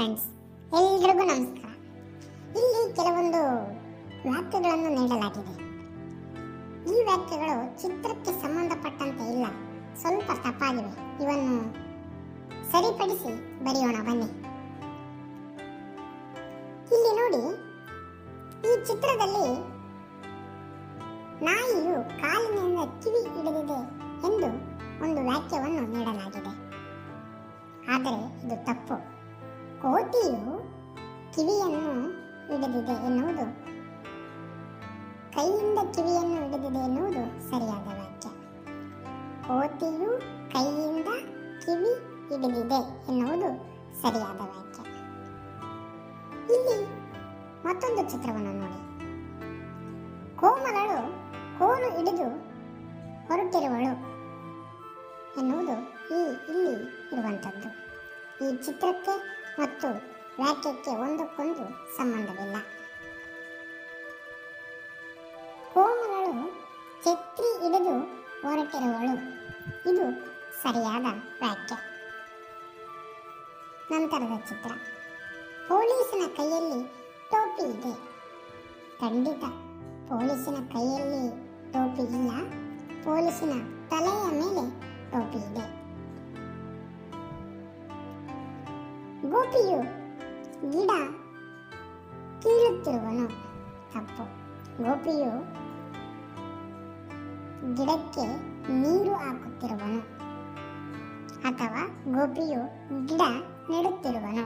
Friends ಎಲ್ರಿಗೂ ನಮಸ್ಕಾರ. ಇಲ್ಲಿ ಕೆಲವೊಂದು ವಾಕ್ಯಗಳನ್ನು ನೀಡಲಾಗಿದೆ. ಈ ವಾಕ್ಯಗಳು ಚಿತ್ರಕ್ಕೆ ಸಂಬಂಧಪಟ್ಟಂತೆ ಇಲ್ಲ. ಸ್ವಲ್ಪ ತಪ್ಪಾಗಿವೆ. ಇವನ್ನು ಸರಿಪಡಿಸಿ ಬರೆಯೋಣ, ಬನ್ನಿ. ಇಲ್ಲಿ ನೋಡಿ, ಈ ಚಿತ್ರದಲ್ಲಿ ನಾಯಿಯು ಕಾಲಿನಿಂದ ಕಿವಿ ಹಿಡಿದಿದೆ ಎಂದು ಒಂದು ವಾಕ್ಯವನ್ನು ನೀಡಲಾಗಿದೆ. ಆದರೆ ಇದು ತಪ್ಪು. ಹಿಡಿದಿದೆ ಎನ್ನುವುದು? ಕೈಯಿಂದ ಕಿವಿಯನ್ನು ಹಿಡಿದಿದೆ ಎನ್ನುವುದು ಸರಿಯಾದ ವಾಕ್ಯ. ಕೋತಿಯು ಕೈಯಿಂದ ಕಿವಿ ಹಿಡಿದಿದೆ ಎನ್ನುವುದು ಸರಿಯಾದ ವಾಕ್ಯ. ಇಲ್ಲಿ ಮತ್ತೊಂದು ಚಿತ್ರವನ್ನು ನೋಡಿ. ಕೋಮಲಳು ಕೋಲು ಹಿಡಿದು ಹೊರಟಿರುವಳು ಎನ್ನುವುದು ಈ ಇಲ್ಲಿ ಇರುವಂಥದ್ದು. ಈ ಚಿತ್ರಕ್ಕೆ ಮತ್ತು ವಾಕ್ಯಕ್ಕೆ ಒಂದಕ್ಕೊಂದು ಸಂಬಂಧವಿಲ್ಲ. ಕೋಮಲಳು ಛತ್ರಿ ಹಿಡಿದು ಹೊರಟಿರುವಳು. ಇದು ಸರಿಯಾದ ವಾಕ್ಯ ನಂತರದ ಚಿತ್ರ. ಪೊಲೀಸನ ಕೈಯಲ್ಲಿ ಟೋಪಿ ಇದೆ. ಖಂಡಿತ ಪೊಲೀಸಿನ ಕೈಯಲ್ಲಿ ಟೋಪಿ ಇಲ್ಲ. ಪೊಲೀಸಿನ ತಲೆಯ ಮೇಲೆ ಟೋಪಿ ಇದೆ. ಗೋಪಿಯು ಗಿಡ ಕೀಳುತ್ತಿರುವನು ತಪ್ಪು ಗೋಪಿಯು ಗಿಡಕ್ಕೆ ನೀರು ಹಾಕುತ್ತಿರುವನು ಅಥವಾ ಗೋಪಿಯು ಗಿಡ ನೆಡುತ್ತಿರುವನು